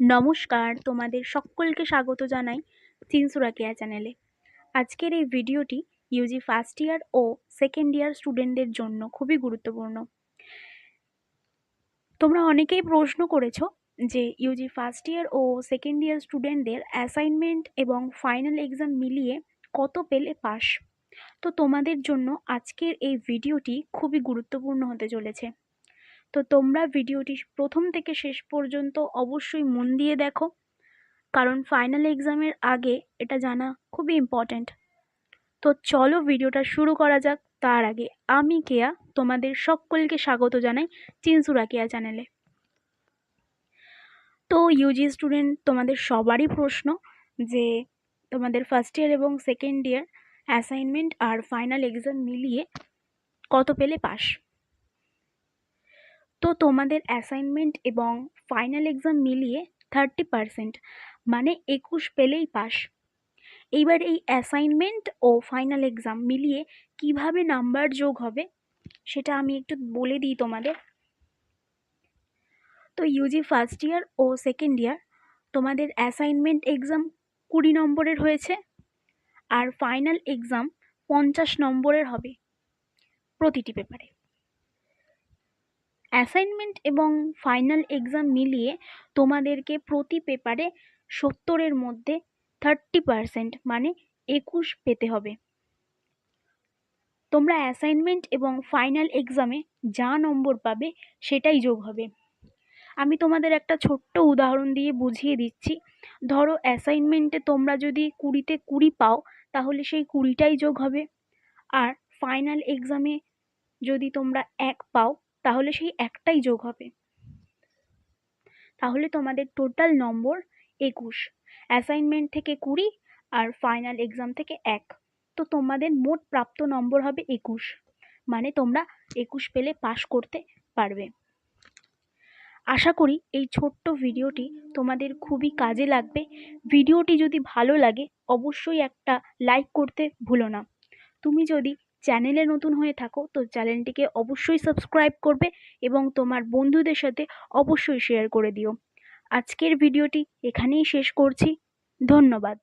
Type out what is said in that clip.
নমস্কার, তোমাদের সকলকে স্বাগত জানাই চিনসুরা কেয়া চ্যানেলে। আজকের এই ভিডিওটি ইউজি ফার্স্ট ইয়ার ও সেকেন্ড ইয়ার স্টুডেন্টদের জন্য খুবই গুরুত্বপূর্ণ। তোমরা অনেকেই প্রশ্ন করেছ যে ইউজি ফার্স্ট ইয়ার ও সেকেন্ড ইয়ার স্টুডেন্টদের অ্যাসাইনমেন্ট এবং ফাইনাল এক্সাম মিলিয়ে কত পেলে পাস তো তোমাদের জন্য আজকের এই ভিডিওটি খুবই গুরুত্বপূর্ণ হতে চলেছে। তো তোমরা ভিডিওটি প্রথম থেকে শেষ পর্যন্ত অবশ্যই মন দিয়ে দেখো। কারণ ফাইনাল এক্সামের আগে এটা জানা খুবই ইম্পর্ট্যান্ট তো চলো ভিডিওটা শুরু করা যাক। তার আগে আমি কেয়া, তোমাদের সকলকে স্বাগত জানাই চিনসুরা কেয়া চ্যানেলে তো ইউজি স্টুডেন্ট তোমাদের সবারই প্রশ্ন যে তোমাদের ফার্স্ট ইয়ার এবং সেকেন্ড ইয়ার অ্যাসাইনমেন্ট আর ফাইনাল এক্সাম মিলিয়ে কত পেলে পাস তো তোমাদের অ্যাসাইনমেন্ট এবং ফাইনাল এক্সাম মিলিয়ে থার্টি পারসেন্ট মানে একুশ পেলেই পাস। এইবার এই অ্যাসাইনমেন্ট ও ফাইনাল এক্সাম মিলিয়ে কীভাবে নাম্বার যোগ হবে, সেটা আমি একটু বলে দিই তোমাদের। তো ইউজি ফার্স্ট ইয়ার ও সেকেন্ড ইয়ার তোমাদের অ্যাসাইনমেন্ট এক্সাম কুড়ি নম্বরের হয়েছে আর ফাইনাল এক্সাম পঞ্চাশ নম্বরের হবে প্রতিটি পেপারে অ্যাসাইনমেন্ট এবং ফাইনাল এক্সাম মিলিয়ে তোমাদেরকে প্রতি পেপারে সত্তরের মধ্যে থার্টি পারসেন্ট মানে একুশ পেতে হবে। তোমরা অ্যাসাইনমেন্ট এবং ফাইনাল এক্সামে যা নম্বর পাবে সেটাই যোগ হবে। আমি তোমাদের একটা ছোট্ট উদাহরণ দিয়ে বুঝিয়ে দিচ্ছি। ধরো অ্যাসাইনমেন্টে তোমরা যদি কুড়িতে কুড়ি পাও, তাহলে সেই কুড়িটাই যোগ হবে। আর ফাইনাল এক্সামে যদি তোমরা এক পাও তাহলে সেই একটাই যোগ হবে। তাহলে তোমাদের টোটাল নম্বর একুশ। অ্যাসাইনমেন্ট থেকে কুড়ি আর ফাইনাল এক্সাম থেকে এক। তো তোমাদের মোট প্রাপ্ত নম্বর হবে একুশ। মানে তোমরা একুশ পেলে পাশ করতে পারবে। আশা করি এই ছোট্ট ভিডিওটি তোমাদের খুবই কাজে লাগবে। ভিডিওটি যদি ভালো লাগে, অবশ্যই একটা লাইক করতে ভুলো না। তুমি যদি চ্যানেলে নতুন হয়ে থাকো, তো চ্যানেলটিকে অবশ্যই সাবস্ক্রাইব করবে এবং তোমার বন্ধুদের সাথে অবশ্যই শেয়ার করে দিও। আজকের ভিডিওটি এখানেই শেষ করছি। ধন্যবাদ।